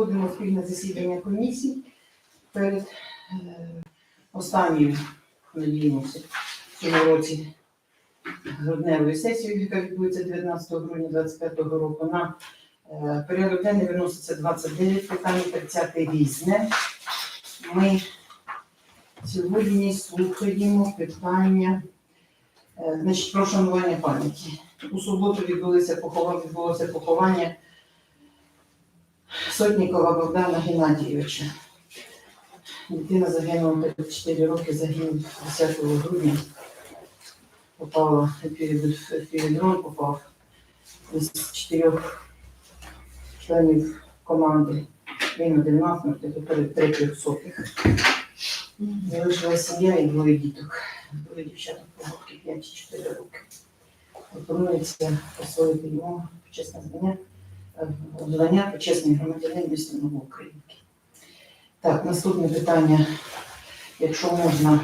проводимо спільне засідання комісій перед е, останньою, надіємося, в цьому році грудневою сесією, яка відбудеться 19 грудня 2025 року. На е, порядок денний виноситься 29 питань, 30 різне. Ми сьогодні слухаємо питання е, значить, про шанування пам'яті. У суботу відбулося поховання, відбулося поховання Сотнікова Богдана Геннадійовича. Дитина загинула 34 роки, загинув 10 грудня. Попала перед, перед дрон попав із чотирьох членів команди. Він один насмерть, тепер третіх сотих. Залишилася сім'я і двоє діток. Двоє дівчаток погодки 5 і 4 роки. Пропонується присвоїти йому почесне звання, е, звання почесний громадянин міста Новоукраїнки. Так, наступне питання, якщо можна,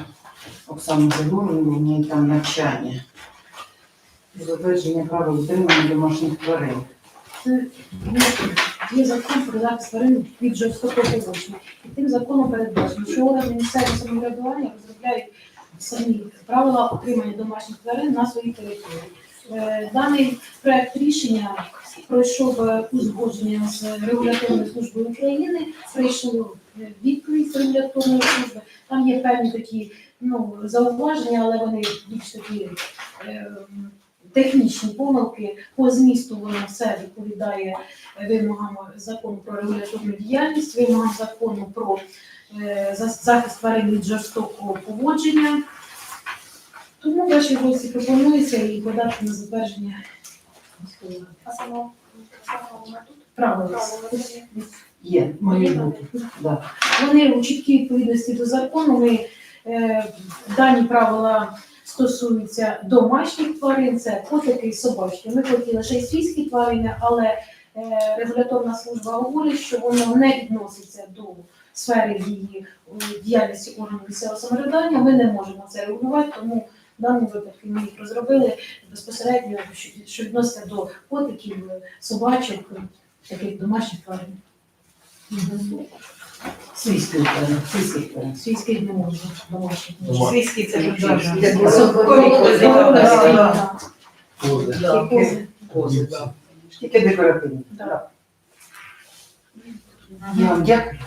Оксану Загоровну, в неї там навчання. Затвердження права утримання домашніх тварин. Це є закон про захист тварин від жорстокого поводження. І тим законом передбачено, що органи місцевого самоврядування розробляють самі правила отримання домашніх тварин на своїй території. Е, Даний проект рішення пройшов е, узгодження з регуляторною службою України, прийшов е, відповідь з регуляторної служби. Там є певні такі ну, зауваження, але вони більш такі е, технічні помилки. По змісту воно все відповідає вимогам закону про регуляторну діяльність, вимогам закону про е, захист тварин від жорстокого поводження. Тому вашій гості пропонується і подати на затвердження. А само само вона тут правила. Є, мої. Да. Вони у чіткій відповідності до закону. Ми, е, дані правила стосуються домашніх тварин, це котики і собачки. Ми хотіли ще й свійські тварини, але е, регуляторна служба говорить, що воно не відноситься до сфери дії е, діяльності органів місцевого самоврядування. Ми не можемо це регулювати, тому в даному випадку ми їх розробили безпосередньо, що, відноситься до котиків, собачок, таких домашніх тварин. Свійський тварин, свійський тварин. Свійських не можна, домашніх не Дома- Свійський це Свійський. вже Кози. Кози. Тільки декоративні. Я вам дякую.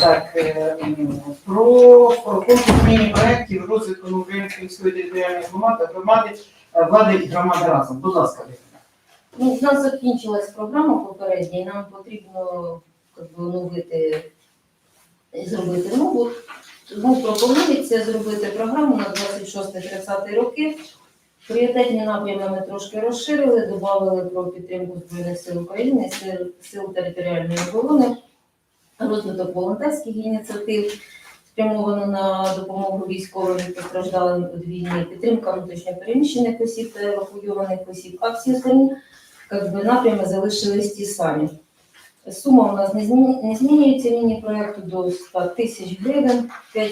Так, е, про конкурс міні-проєктів розвитку Української міської територіальної громади, громади, е, влади і громади разом. Будь ласка, Ну, у нас закінчилась програма попередня, і нам потрібно як би, оновити зробити нову. Тому пропонується зробити програму на 26-30 роки. Пріоритетні напрями ми трошки розширили, додали про підтримку Збройних сил України, сил, сил територіальної оборони, розвиток волонтерських ініціатив, спрямовано на допомогу військовим постраждалим від війни, підтримка внутрішньопереміщених осіб та евакуйованих осіб, а всі остальні би, напрями залишились ті самі. Сума у нас не, змі... не змінюється міні-проєкту до 100 тисяч гривень, 5%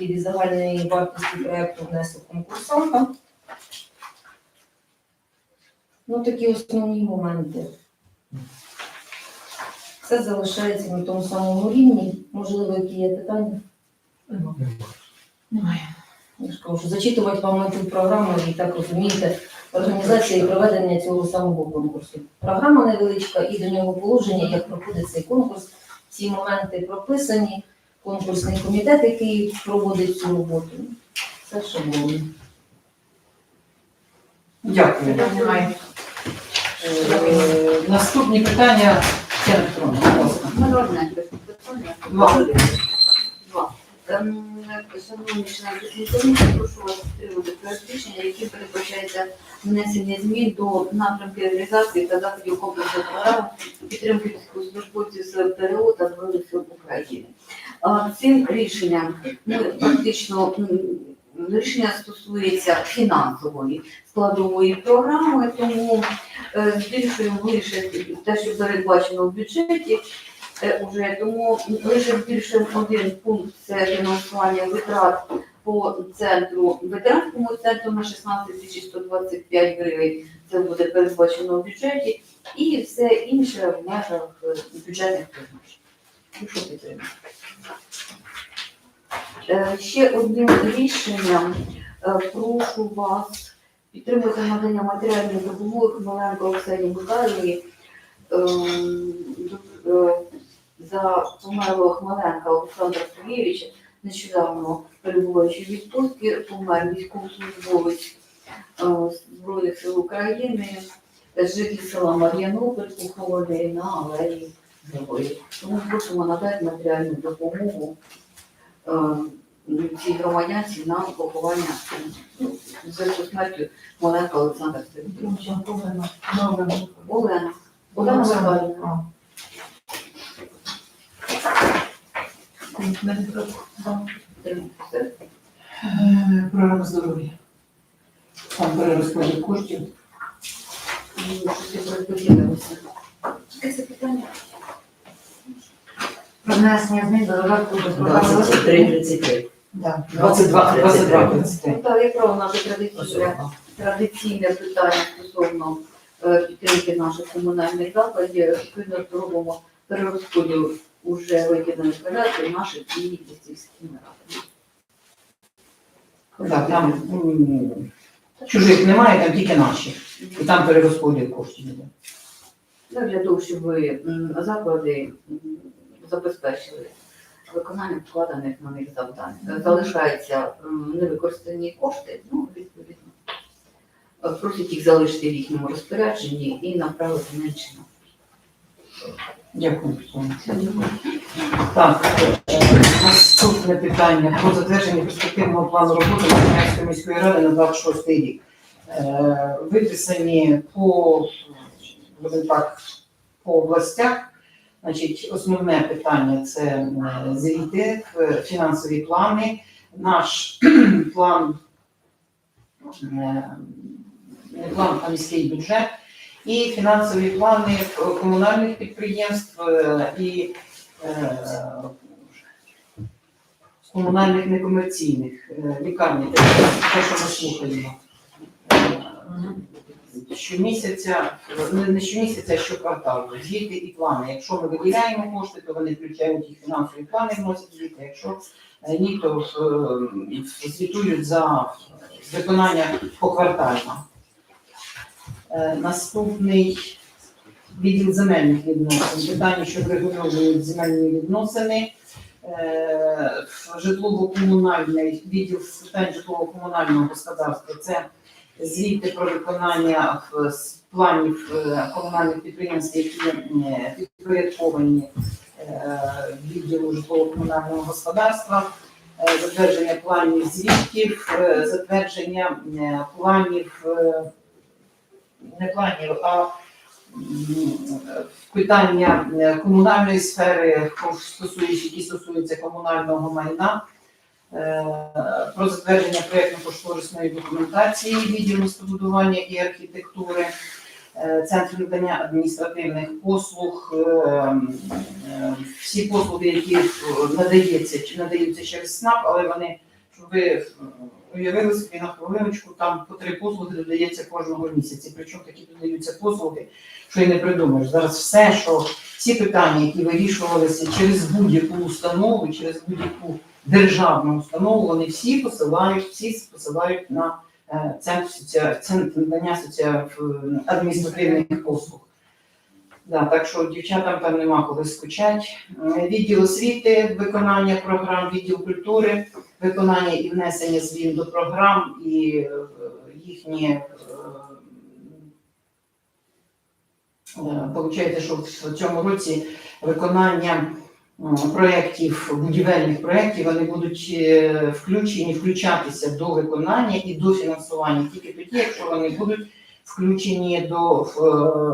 від загальної вартості проєкту внесок конкурсанта. Ну, такі основні моменти. Все залишається на тому самому рівні. Можливо, які є питання. Немає. Я ж кажу, що зачитувати вам цю програму і так розумієте, організація і проведення цього самого конкурсу. Програма невеличка і до нього положення, як проходить цей конкурс. Ці моменти прописані. Конкурсний комітет, який проводить цю роботу. Все шаблонно. Дякую. Е, Наступні питання. Тетяна Петровна, будь ласка. Народне питання. Два. Два. Ем, Шановні члени комісії, прошу вас підтримати проект рішення, яким передбачається внесення змін до напрямків реалізації та заходів комплексу програм підтримки військовослужбовців з ПРО та Збройних сил України. А, Цим рішенням ми практично м, рішення стосується фінансової складової програми, тому е, збільшуємо лише те, що передбачено в бюджеті. Е, Уже тому лише збільшуємо один пункт це фінансування витрат по центру, ветеранському центру на 16 тисяч 125 гривень. Це буде передбачено в бюджеті. І все інше в межах бюджетних призначень. Прошу підтримати. Е, Ще одним рішенням е, прошу вас підтримати надання матеріальної допомоги Хмеленко Оксані Михайловні ем, е, за померлого Хмеленка Олександра Сергійовича, нещодавно перебуваючи в відпустці, помер військовослужбовець Збройних сил України, житель села Мар'янополь, похований на алеї Герої. Тому просимо надати матеріальну допомогу цій громадянці на поховання ну, в зв'язку смертю Маленка Олександра Сергійовича. Олена. Олена Михайлівна. Програма здоров'я. Там перерозподіл коштів. Ну, Щось я розподілилася. Яке це питання? Про внесення змін до додатку до програми 23 33. Да. 22, 22, 23. Ну, Так, якраз наше традиційне, традиційне питання стосовно е, підтримки наших комунальних закладів, відповідно робимо перерозподіл уже виділених порядків наших і сільськими радами. Да, там м, чужих немає, там тільки наші. І там перерозподіл коштів іде. Так, для того, щоб м, заклади м, забезпечили виконання вкладених на них завдань. Залишаються невикористані кошти, ну, відповідно. е, Просять їх залишити в їхньому розпорядженні і направити на Дякую. Так, е, наступне питання про затвердження перспективного плану роботи Чернівської міської ради на 26 рік. Е, Виписані по, так, по областях. Значить, основне питання це е, звіти, фінансові плани. Наш план, е, не план, а міський бюджет і фінансові плани комунальних підприємств е, і комунальних некомерційних лікарні, те, що ми слухаємо. Е, Щомісяця, не щомісяця, а щокварталу, звіти і плани. Якщо ми виділяємо кошти, то вони включають їх фінансові плани, вносять звіти. Якщо е, ні, то е, звітують за виконання поквартально. Е, Наступний відділ земельних відносин. Питання, що врегульовують земельні відносини. Е, Житлово-комунальний відділ з питань житлово-комунального господарства. Це звіти про виконання в- планів е, комунальних підприємств, які е, підпорядковані е, відділу житлово-комунального господарства. Затвердження планів звітів, е, затвердження планів не планів, а питання комунальної сфери, стосуючи- які стосуються комунального майна, про затвердження проєктно-кошторисної документації відділу містобудування і архітектури, е, Центру надання адміністративних послуг, е, е, всі послуги, які е, надається, чи надаються через СНАП, але вони, щоб ви е, уявили собі на хвилиночку, там по три послуги додається кожного місяця. Причому такі додаються послуги, що і не придумаєш. Зараз все, що всі питання, які вирішувалися через будь-яку установу, через будь-яку державну установу, вони всі посилають, всі посилають на е, центр, центр надання адміністративних послуг. Да, так що дівчатам там нема коли скучать. Е, Відділ освіти, виконання програм, відділ культури, виконання і внесення змін до програм і е, їхні Получається, що в цьому році виконання проєктів, будівельних проєктів, вони будуть е, включені, включатися до виконання і до фінансування тільки тоді, якщо вони будуть включені до е,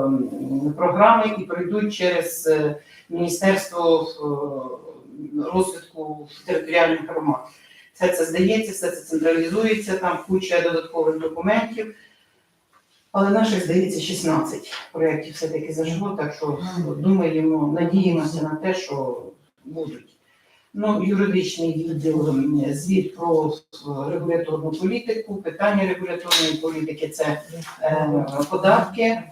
м, програми і пройдуть через е, Міністерство е, розвитку територіальних громад. Все це здається, все це централізується, там куча додаткових документів. Але наших, здається, 16 проєктів все-таки зажило, так що думаємо, надіємося на те, що будуть. Ну, юридичний відділ, звіт про е, регуляторну політику, питання регуляторної політики це е, податки.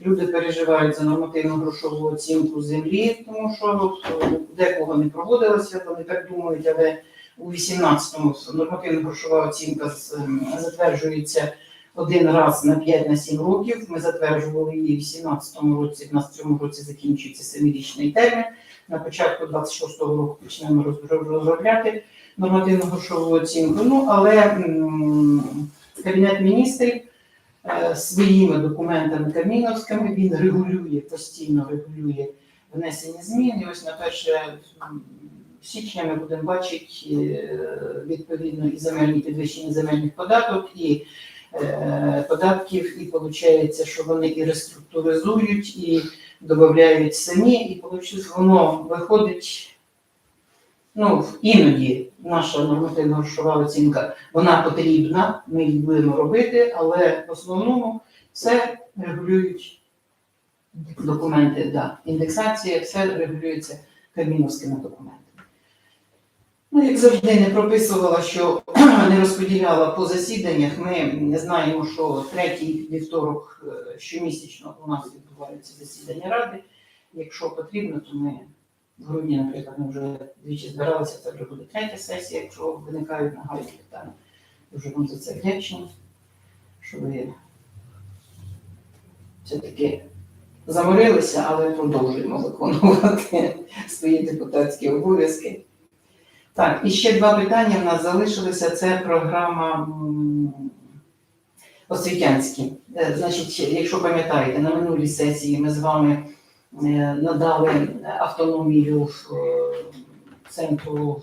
Люди переживають за нормативну грошову оцінку землі, тому що е, декого не проводилося, вони так думають, але у 18-му нормативна грошова оцінка затверджується один раз на 5-7 років. Ми затверджували її в 18-му році, в нас в цьому році закінчується семирічний термін. На початку 26-го року почнемо розробляти нормативну грошову оцінку. Ну, але Кабінет міністрів е, своїми документами Каміновськими він регулює, постійно регулює внесення змін. І ось на 1 січня ми будемо бачити е, відповідно і земельні підвищення земельних податок, і податків, і виходить, що вони і реструктуризують, і додають самі, і воно виходить. Ну, іноді наша нормативна грошова оцінка вона потрібна, ми її будемо робити, але в основному все регулюють документи, да. індексація, все регулюється кабміновськими документами. Ну, як завжди, не прописувала, що не розподіляла по засіданнях. Ми знаємо, що третій вівторок е, щомісячно у нас відбуваються засідання ради. Якщо потрібно, то ми в грудні, наприклад, ми вже двічі збиралися, це вже буде третя сесія, якщо виникають нагальні питання. Дуже вам за це вдячні, що ви все-таки заморилися, але продовжуємо виконувати свої депутатські обов'язки. Так, і ще два питання в нас залишилися. Це програма м, освітянські. Е, Значить, якщо пам'ятаєте, на минулій сесії ми з вами е, надали автономію е, центру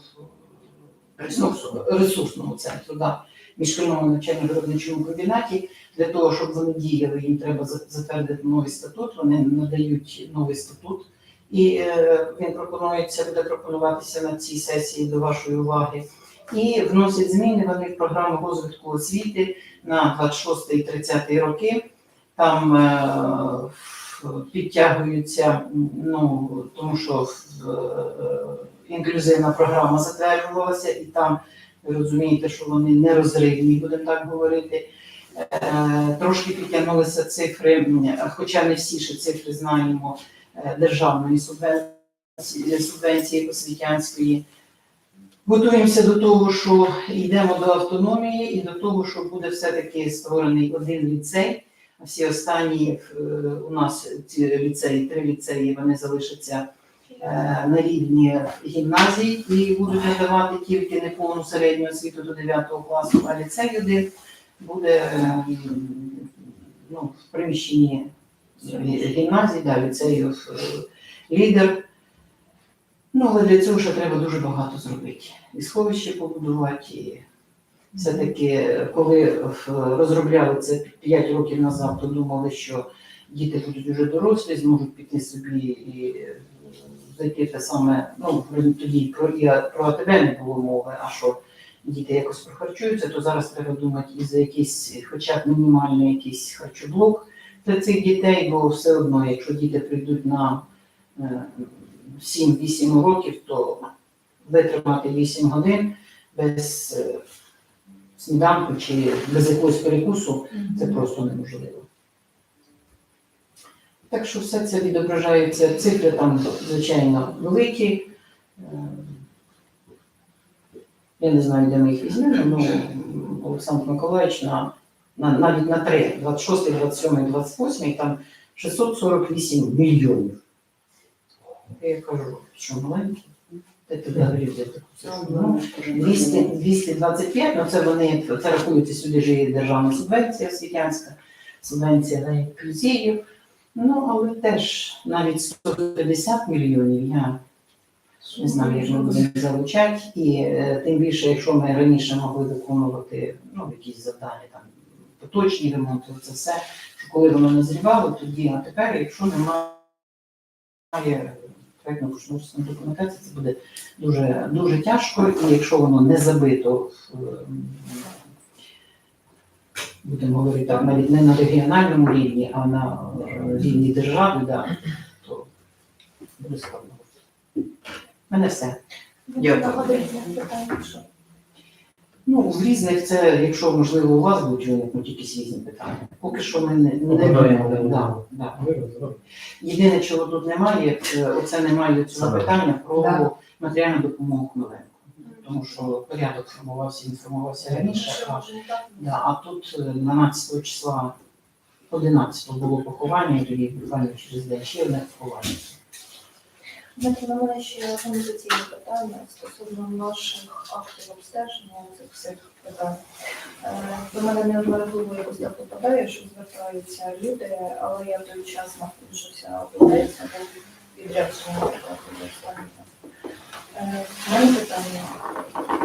ресурсному, ресурсному центру, да, міжшкільному навчально-виробничому комбінаті. Для того, щоб вони діяли, їм треба за- затвердити новий статут. Вони надають новий статут. І е, він пропонується, буде пропонуватися на цій сесії до вашої уваги. І вносять зміни вони в програму розвитку освіти на 26 і 30 роки. Там е, підтягуються, ну тому що е, інклюзивна програма затверджувалася, і там ви розумієте, що вони не розривні, будемо так говорити. Е, Трошки підтягнулися цифри, хоча не всі ще цифри знаємо державної субвенції, субвенції освітянської. Готуємося до того, що йдемо до автономії і до того, що буде все-таки створений один ліцей. А всі останні е, у нас ці ліцеї, три ліцеї, вони залишаться е, на рівні гімназій і будуть надавати тільки неповну середню освіту до 9 класу, а ліцей один буде е, ну, в приміщенні гімназії, да, ліцеїв е, лідер. Ну, але для цього ще треба дуже багато зробити. І сховище побудувати. І все-таки, коли е, розробляли це 5 років назад, то думали, що діти будуть дуже дорослі, зможуть піти собі і е, зайти те саме. Ну, тоді про, і про АТБ не було мови, а що діти якось прохарчуються, то зараз треба думати і за якийсь, хоча б мінімальний якийсь харчоблок для цих дітей, бо все одно, якщо діти прийдуть на е, 7-8 років, то витримати 8 годин без е, сніданку чи без якогось перекусу це просто неможливо. Так що все це відображається, цифри там, звичайно, великі. Е, Я не знаю, де ми їх візьмемо, ну Олександр Миколаївич на, навіть на 3, 26, 27, 28, там 648 мільйонів. Я кажу, що маленькі? Ну, 200, 225, ну це вони, це рахується сюди ж і державна субвенція освітянська, субвенція на інклюзію. Ну, але теж навіть 150 мільйонів я не знаю, як ми будемо залучати. І е, тим більше, якщо ми раніше могли виконувати ну, якісь завдання, там поточні ремонти, це все, що коли воно назрівало, тоді, а тепер, якщо немає проєктно кошторисної документації, це буде дуже, дуже тяжко, і якщо воно не забито ем, будемо говорити так, навіть не на регіональному рівні, а на е, рівні держави, да, то буде складно. У мене все. Дякую. Ну, в різних це, якщо можливо у вас будуть виникнути якісь різні питання. Поки що ми не, не Обговорюємо, да. Да, да. Єдине, чого тут немає, е, оце немає цього питання про Да. матеріальну допомогу Хмеленку. Тому що порядок формувався, він формувався раніше, а, да, а тут е, 12 числа 11 було поховання, і тоді буквально через день ще одне поховання. Знаєте, на мене ще організаційне питання стосовно наших актів обстеження цих всіх питань. Е, До мене неодноразово якось так попадає, що звертаються люди, але я в той час знаходжуся бо відрядження наприклад, останнього. Е, мене питання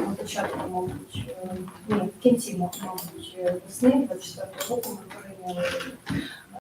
на початку, мабуть, е, ні, в кінці, мабуть, весни 24 року ми прийняли